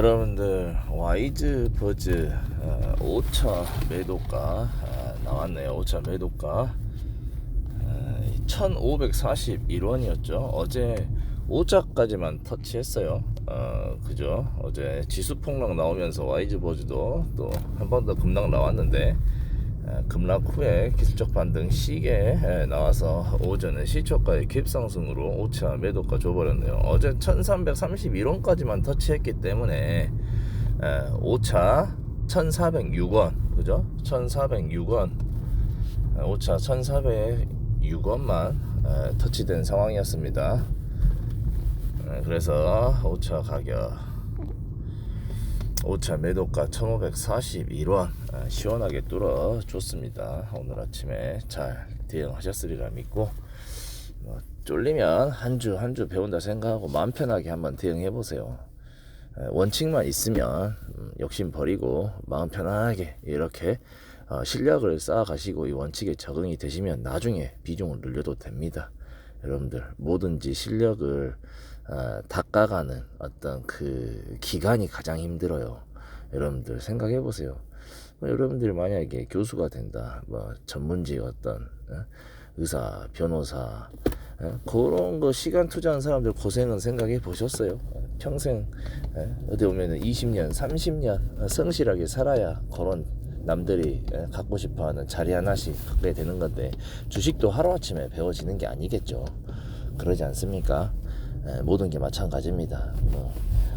여러분들 와이즈 버즈 어, 5차 매도가 어, 나왔네요. 5차 매도가 어, 1,541원이었죠. 어제 5자까지만 터치했어요. 어, 그죠? 어제 지수 폭락 나오면서 와이즈 버즈도 또 한 번 더 급락 나왔는데 어, 급락 후에 기술적 반등 시계 에, 나와서 오전에 시초가의 깁상승으로 5차 매도가 줘버렸네요. 어제 1331원까지만 터치했기 때문에 에, 5차 1406원 그죠? 1406원 5차 1406원만 터치된 상황이었습니다. 에, 그래서 5차 가격 5차 매도가 1541원 아, 시원하게 뚫어 줬습니다. 오늘 아침에 잘 대응하셨으리라 믿고 뭐 쫄리면 한 주 한 주 배운다 생각하고 마음 편하게 한번 대응해 보세요. 원칙만 있으면 음, 욕심 버리고 마음 편하게 이렇게 어, 실력을 쌓아 가시고 이 원칙에 적응이 되시면 나중에 비중을 늘려도 됩니다. 여러분들 뭐든지 실력을 어, 닦아가는 어떤 그 기간이 가장 힘들어요. 여러분들 생각해 보세요. 뭐 여러분들이 만약에 교수가 된다, 뭐 전문직 어떤 어? 의사, 변호사 어? 그런 거 시간 투자한 사람들 고생은 생각해 보셨어요? 어, 평생 어? 어디 보면은 20년, 30년 어, 성실하게 살아야 그런 남들이 예, 갖고 싶어하는 자리 하나씩 갖게 되는 건데 주식도 하루아침에 배워지는 게 아니겠죠. 그러지 않습니까? 예, 모든 게 마찬가지입니다. 뭐,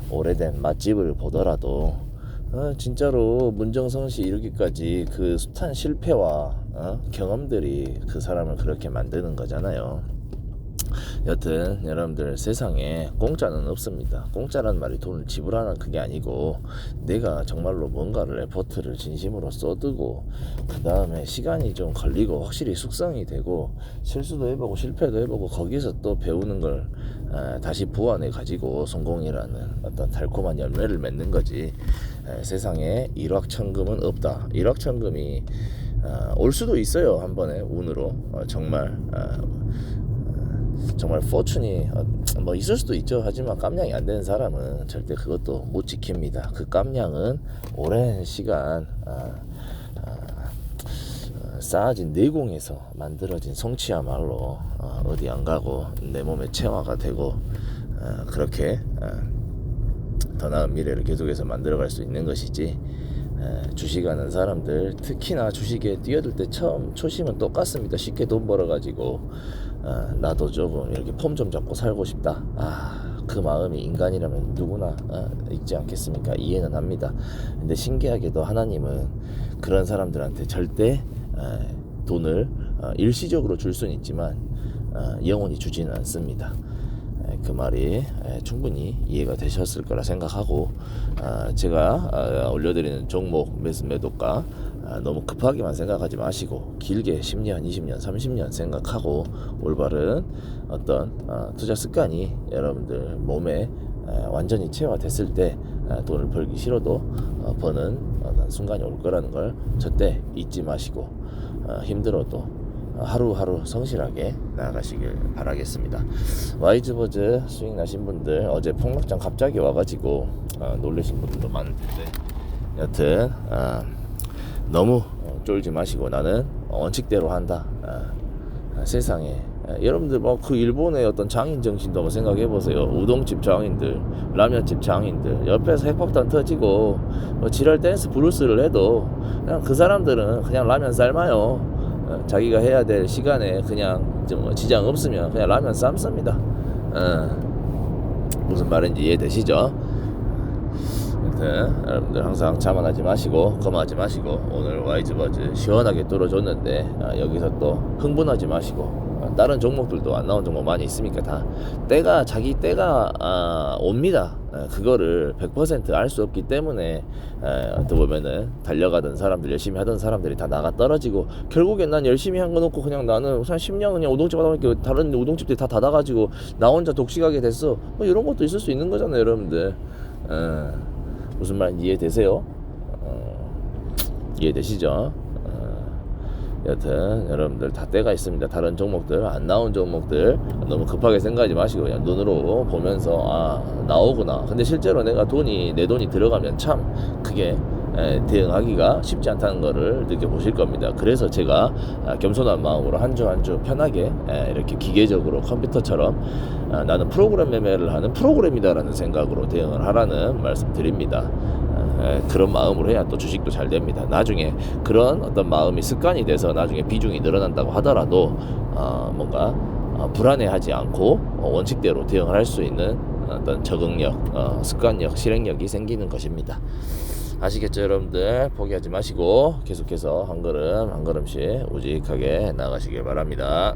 오래된 맛집을 보더라도 어, 진짜로 문정성 씨 이르기까지 그 숱한 실패와 어, 경험들이 그 사람을 그렇게 만드는 거잖아요. 여튼 여러분들 세상에 공짜는 없습니다. 공짜란 말이 돈을 지불하는 그게 아니고 내가 정말로 뭔가를 에포트를 진심으로 쏟고 그 다음에 시간이 좀 걸리고 확실히 숙성이 되고 실수도 해보고 실패도 해보고 거기서 또 배우는 걸 에, 다시 보완해 가지고 성공이라는 어떤 달콤한 열매를 맺는 거지 에, 세상에 일확천금은 없다. 일확천금이 어, 올 수도 있어요 한 번에 운으로 어, 정말 어, 정말 포춘이 어, 뭐 있을 수도 있죠. 하지만 깜냥이 안 되는 사람은 절대 그것도 못 지킵니다. 그 깜냥은 오랜 시간 아, 아, 어, 쌓아진 내공에서 만들어진 성취야말로 어, 어디 안 가고 내 몸에 체화가 되고 어, 그렇게 어, 더 나은 미래를 계속해서 만들어갈 수 있는 것이지 에, 주식하는 사람들 특히나 주식에 뛰어들 때 처음 초심은 똑같습니다. 쉽게 돈 벌어가지고 어, 나도 조금 이렇게 폼 좀 잡고 살고 싶다. 아 그 마음이 인간이라면 누구나 어, 있지 않겠습니까? 이해는 합니다. 근데 신기하게도 하나님은 그런 사람들한테 절대 에, 돈을 어, 일시적으로 줄 수는 있지만 어, 영원히 주지는 않습니다. 에, 그 말이 에, 충분히 이해가 되셨을 거라 생각하고 아, 제가 아, 올려드리는 종목 매수 매도가 아, 너무 급하게만 생각하지 마시고 길게 10년, 20년, 30년 생각하고 올바른 어떤 아, 투자 습관이 여러분들 몸에 아, 완전히 체화됐을 때 아, 돈을 벌기 싫어도 어, 버는 순간이 올 거라는 걸 절대 잊지 마시고 어, 힘들어도 하루하루 성실하게 나아가시길 바라겠습니다. 와이즈버즈 수익 나신 분들 어제 폭락장 갑자기 와가지고 어, 놀라신 분들도 많을 텐데 여튼 어, 너무 어, 쫄지 마시고 나는 원칙대로 한다. 어, 어, 세상에 어, 여러분들 뭐 그 일본의 어떤 장인 정신도 한번 생각해 보세요. 우동집 장인들, 라면집 장인들 옆에서 핵폭탄 터지고 뭐 지랄 댄스 브루스를 해도 그냥 그 사람들은 그냥 라면 삶아요. 어, 자기가 해야 될 시간에 그냥 좀뭐 지장 없으면 그냥 라면 삶습니다. 어, 무슨 말인지 이해되시죠? 아무튼 여러분들 항상 자만하지 마시고 거만하지 마시고 오늘 와이즈버즈 시원하게 뚫어줬는데 아, 여기서 또 흥분하지 마시고 아, 다른 종목들도 안 나온 종목 많이 있으니까 다 때가 자기 때가 아, 옵니다. 아, 그거를 100%알 수 없기 때문에 아, 어떻게 보면은 달려가던 사람들 열심히 하던 사람들이 다 나가 떨어지고 결국엔 난 열심히 한 거 놓고 그냥 나는 한 10년 그냥 우동집 하다 보니까 다른 우동집들이 다 닫아가지고 나 혼자 독식하게 됐어. 뭐 이런 것도 있을 수 있는 거잖아요, 여러분들. 어. 무슨 말인지 이해되세요? 어, 이해되시죠? 어, 여튼 여러분들 다 때가 있습니다. 다른 종목들 안 나온 종목들 너무 급하게 생각하지 마시고 그냥 눈으로 보면서 아 나오구나. 근데 실제로 내가 돈이 내 돈이 들어가면 참 그게 에, 대응하기가 쉽지 않다는 거를 느껴보실 겁니다. 그래서 제가 아, 겸손한 마음으로 한 주 한 주 편하게 에, 이렇게 기계적으로 컴퓨터처럼 아, 나는 프로그램 매매를 하는 프로그램이다라는 생각으로 대응을 하라는 말씀 드립니다. 에, 그런 마음으로 해야 또 주식도 잘 됩니다. 나중에 그런 어떤 마음이 습관이 돼서 나중에 비중이 늘어난다고 하더라도 어, 뭔가 어, 불안해하지 않고 어, 원칙대로 대응을 할 수 있는 어떤 적응력, 어, 습관력, 실행력이 생기는 것입니다. 아시겠죠, 여러분들? 포기하지 마시고 계속해서 한 걸음 한 걸음씩 우직하게 나가시길 바랍니다.